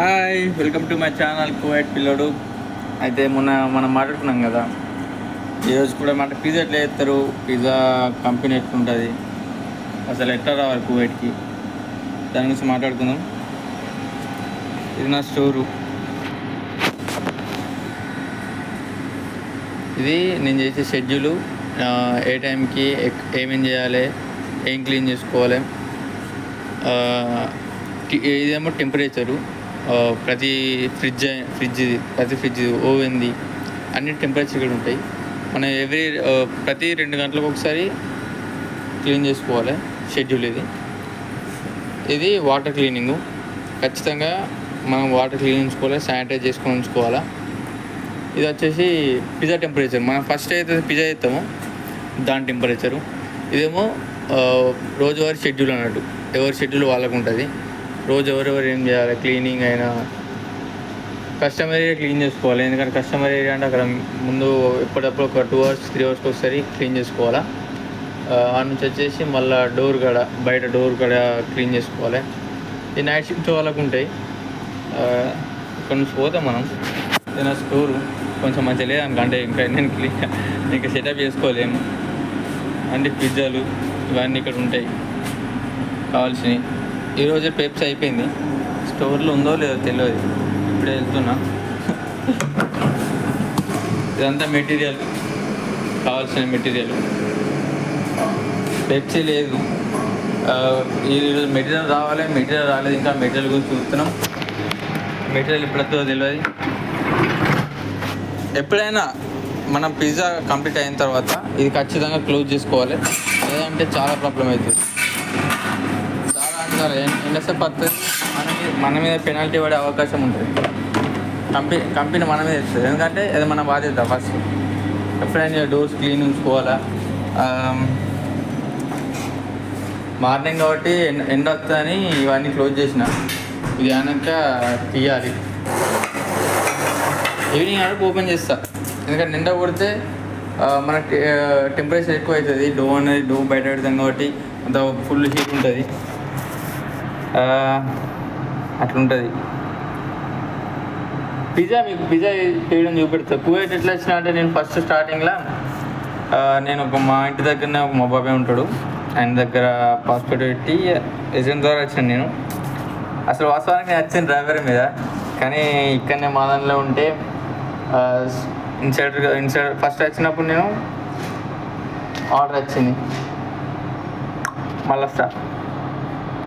Hi welcome to my channel Kuwait పిల్లోడు. అయితే మొన్న మనం మాట్లాడుకున్నాం కదా ఈరోజు కూడా మాట పిజ్జా ఎట్లా చేస్తారు? పిజ్జా కంపెనీ ఎట్లుంటుంది? అసలు ఎట్లా రావాలి కువైట్కి? దాని గురించి మాట్లాడుకుందాం. ఇది నా స్టోరు. ఇది నేను చేసే షెడ్యూలు ఏ టైంకి ఏమేం చేయాలి ఏం క్లీన్ చేసుకోవాలి ఇదేమో టెంపరేచరు. ప్రతి ఫ్రిడ్జ్ ఫ్రిడ్జ్ ప్రతి ఫ్రిడ్జ్ ఓవెన్ది అన్ని టెంపరేచర్ ఇక్కడ ఉంటాయి. మనం ఎవ్రీ ప్రతి రెండు గంటలకు ఒకసారి క్లీన్ చేసుకోవాలి షెడ్యూల్ ఇది. ఇది వాటర్ క్లీనింగు ఖచ్చితంగా మనం వాటర్ క్లీన్ ఉంచుకోవాలి శానిటైజ్ చేసుకొని ఉంచుకోవాలా. ఇది వచ్చేసి పిజ్జా టెంపరేచర్ మనం ఫస్ట్ అయితే పిజ్జా చేస్తామో దాని టెంపరేచరు ఇదేమో రోజువారీ షెడ్యూల్ అన్నట్టు. ఎవరి షెడ్యూల్ వాళ్ళకు ఉంటుంది రోజు ఎవరెవరు ఏం చేయాలి? క్లీనింగ్ అయినా కస్టమర్ ఏరియా క్లీన్ చేసుకోవాలి. ఎందుకంటే కస్టమర్ ఏరియా అంటే అక్కడ ముందు ఎప్పుడప్పుడు ఒక టూ అవర్స్ త్రీ అవర్స్కి ఒకసారి క్లీన్ చేసుకోవాలా? ఆ, నుంచి వచ్చేసి మళ్ళీ డోర్ కడ బయట డోర్ కడ క్లీన్ చేసుకోవాలి. ఈ నైట్ షిఫ్ట్ వాళ్ళకు ఉంటాయి. ఇక్కడ నుంచి పోతాం మనం. ఇది నా స్టోరు కొంచెం మంచిగా లేదు అంటే ఇంకా నేను క్లీన్ ఇంకా సెటప్ చేసుకోలేము. అంటే పిజ్జాలు ఇవన్నీ ఇక్కడ ఉంటాయి. కావాల్సినవి. ఈరోజు పెప్స్ అయిపోయింది. స్టోర్లో ఉందో లేదో తెలియదు ఇప్పుడే వెళ్తున్నా. ఇదంతా మెటీరియల్. కావాల్సిన మెటీరియల్. పెప్సీ లేదు. ఈరోజు మెటీరియల్ రావాలి మెటీరియల్ రాలేదు. ఇంకా మెటీరియల్ గురించి చూస్తున్నాం. మెటీరియల్ ఎప్పుడొస్తుందో తెలియదు ఎప్పుడైనా మనం పిజ్జా కంప్లీట్ అయిన తర్వాత ఇది ఖచ్చితంగా క్లోజ్ చేసుకోవాలి. లేదంటే చాలా ప్రాబ్లం అవుతుంది. చాలా వస్తుంది మన మీద మన మీద పెనాల్టీ పడే అవకాశం ఉంటుంది. కంపెనీ కంపెనీ మన మీద ఇస్తుంది ఎందుకంటే అది మన బాధ్యత ఫస్ట్ ఎప్పుడైనా డోర్స్ క్లీన్ ఉంచుకోవాలా? మార్నింగ్ కాబట్టి ఎండ ఎండ వస్తుందని ఇవన్నీ క్లోజ్ చేసిన. ఇది అనక తీయాలి. ఈవినింగ్ వరకు ఓపెన్ చేస్తా. ఎందుకంటే నిండా కొడితే మన టెంపరేచర్ ఎక్కువ అవుతుంది డో అనేది డో బయట పెడతాం కాబట్టి అంత ఫుల్ హీట్ ఉంటుంది. అట్లుంటుంది. పిజ్జా మీకు పిజ్జా చేయడం చూపెడతా. కువైట్ ఎట్లా వచ్చిన అంటే నేను ఫస్ట్ స్టార్టింగ్లో నేను ఒక మా ఇంటి దగ్గరనే ఒక మా బాబాయ్ ఉంటాడు. ఆయన దగ్గర పాస్పోర్ట్ పెట్టి ఏజెంట్ ద్వారా వచ్చాను నేను. అసలు వాస్తవానికి నేను వచ్చాను డ్రైవర్ మీద. కానీ ఇక్కడనే మా దానిలో ఉంటే ఇన్సైడ్ ఇన్సైడర్ ఫస్ట్ వచ్చినప్పుడు నేను ఆర్డర్ వచ్చింది. మళ్ళీ వస్తా